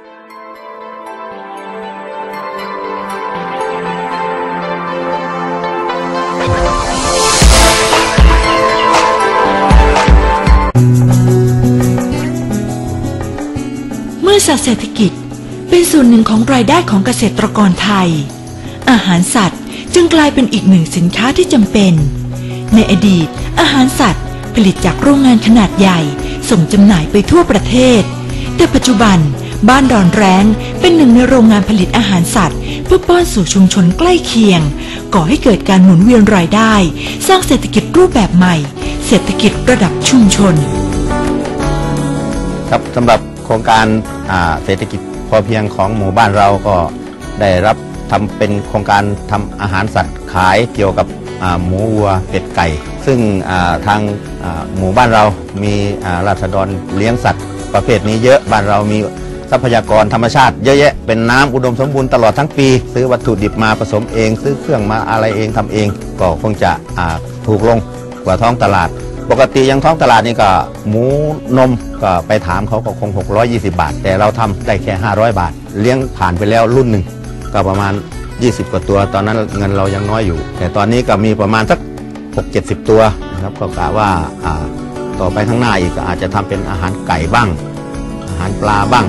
เมื่อสัตว์เศรษฐกิจเป็นส่วนหนึ่งของรายได้ของเกษตรกรไทย อาหารสัตว์จึงกลายเป็นอีกหนึ่งสินค้าที่จำเป็น ในอดีต อาหารสัตว์ผลิตจากโรงงานขนาดใหญ่ส่งจำหน่ายไปทั่วประเทศ แต่ปัจจุบัน บ้านดอนแร้งเป็นหนึ่งในโรงงานผลิตอาหารสัตว์ เพื่อป้อนสู่ชุมชนใกล้เคียง ก่อให้เกิดการหมุนเวียนรายได้ สร้างเศรษฐกิจรูปแบบใหม่ เศรษฐกิจระดับชุมชน ครับสำหรับโครงการาเศรษฐกิจพอเพียงของหมู่บ้านเราก็ได้รับทำเป็นโครงการทำอาหารสัตว์ขายเกี่ยวกับหมูวัวเป็ดไก่ ซึ่งาทางาหมู่บ้านเรามีราษฎรเลี้ยงสัตว์ประเภทนี้เยอะบ้านเรามี ทรัพยากรธรรมชาติเยอะแยะเป็นน้ำอุดมสมบูรณ์ตลอดทั้งปี ซื้อวัตถุดิบมาผสมเอง ซื้อเครื่องมาอะไรเองทำเอง ก็คงจะถูกลงกว่าท้องตลาด ปกติยังท้องตลาดนี่ก็หมูนมก็ไปถามเขาก็คง 620 บาท แต่เราทำได้แค่ 500 บาท เลี้ยงผ่านไปแล้วรุ่นหนึ่งก็ประมาณ 20 กว่าตัว ตอนนั้นเงินเรายังน้อยอยู่ แต่ตอนนี้ก็มีประมาณสัก 6-70 ตัวนะครับก็กะว่าอ่าต่อไปข้างหน้าอีกก็อาจจะทำเป็นอาหารไก่บ้าง อาหารปลาบ้าง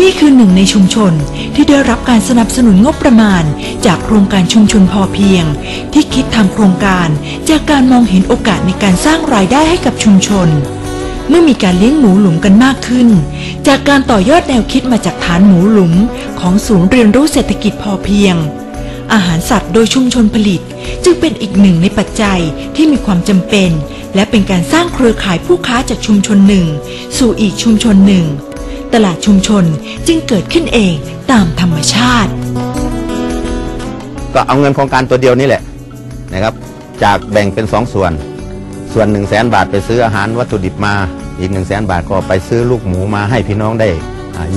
นี่คือหนึ่งในชุมชนที่ได้รับการสนับสนุนงบประมาณ จากโครงการชุมชนพอเพียง ที่คิดทำโครงการจากการมองเห็นโอกาสในการสร้างรายได้ให้กับชุมชน เมื่อมีการเลี้ยงหมูหลุมกันมากขึ้น จากการต่อยอดแนวคิดมาจากฐานหมูหลุมของศูนย์เรียนรู้เศรษฐกิจพอเพียง อาหารสัตว์โดยชุมชนผลิต จึงเป็นอีกหนึ่งในปัจจัยที่มีความจำเป็น และเป็นการสร้างเครือข่ายผู้ค้าจากชุมชนหนึ่ง สู่อีกชุมชนหนึ่ง ตลาดชุมชนจึงเกิดขึ้นเองตามธรรมชาติ ก็เอาเงินโครงการตัวเดียวนี่แหละนะครับ จากแบ่งเป็น2ส่วน ส่วน1 0 0 0 0แบาทไปซื้ออาหารวัตถุดิบมา อีก1 0 0 0 0แบาทก็ไปซื้อลูกหมูมาให้พี่น้องได้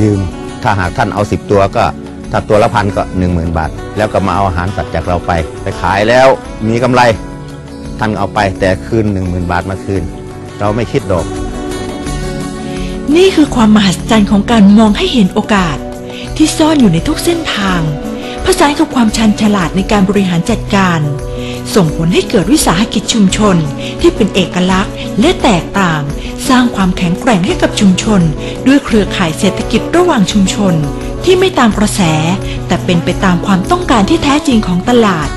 ยืม ถ้าหากท่านเอา 10 ตัวก็ถ้าตัวละพันก็ 10,000 บาท แล้วก็มาเอาอาหารสัตว์จากเราไป ไปขายแล้วมีกำไรท่านเอาไปแต่คืน 10,000 บาทมาคืน เราไม่คิดดอก นี่คือความมหัศจรรย์ของการมองให้เห็นโอกาส ที่ซ่อนอยู่ในทุกเส้นทาง ผสานกับความชันฉลาดในการบริหารจัดการ ส่งผลให้เกิดวิสาหกิจชุมชน ที่เป็นเอกลักษณ์และแตกต่าง สร้างความแข็งแกร่งให้กับชุมชน ด้วยเครือข่ายเศรษฐกิจระหว่างชุมชน ที่ไม่ตามกระแส แต่เป็นไปตามความต้องการที่แท้จริงของตลาด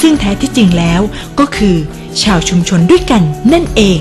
ซึ่งแท้ที่จริงแล้วก็คือ ชาวชุมชนด้วยกันนั่นเอง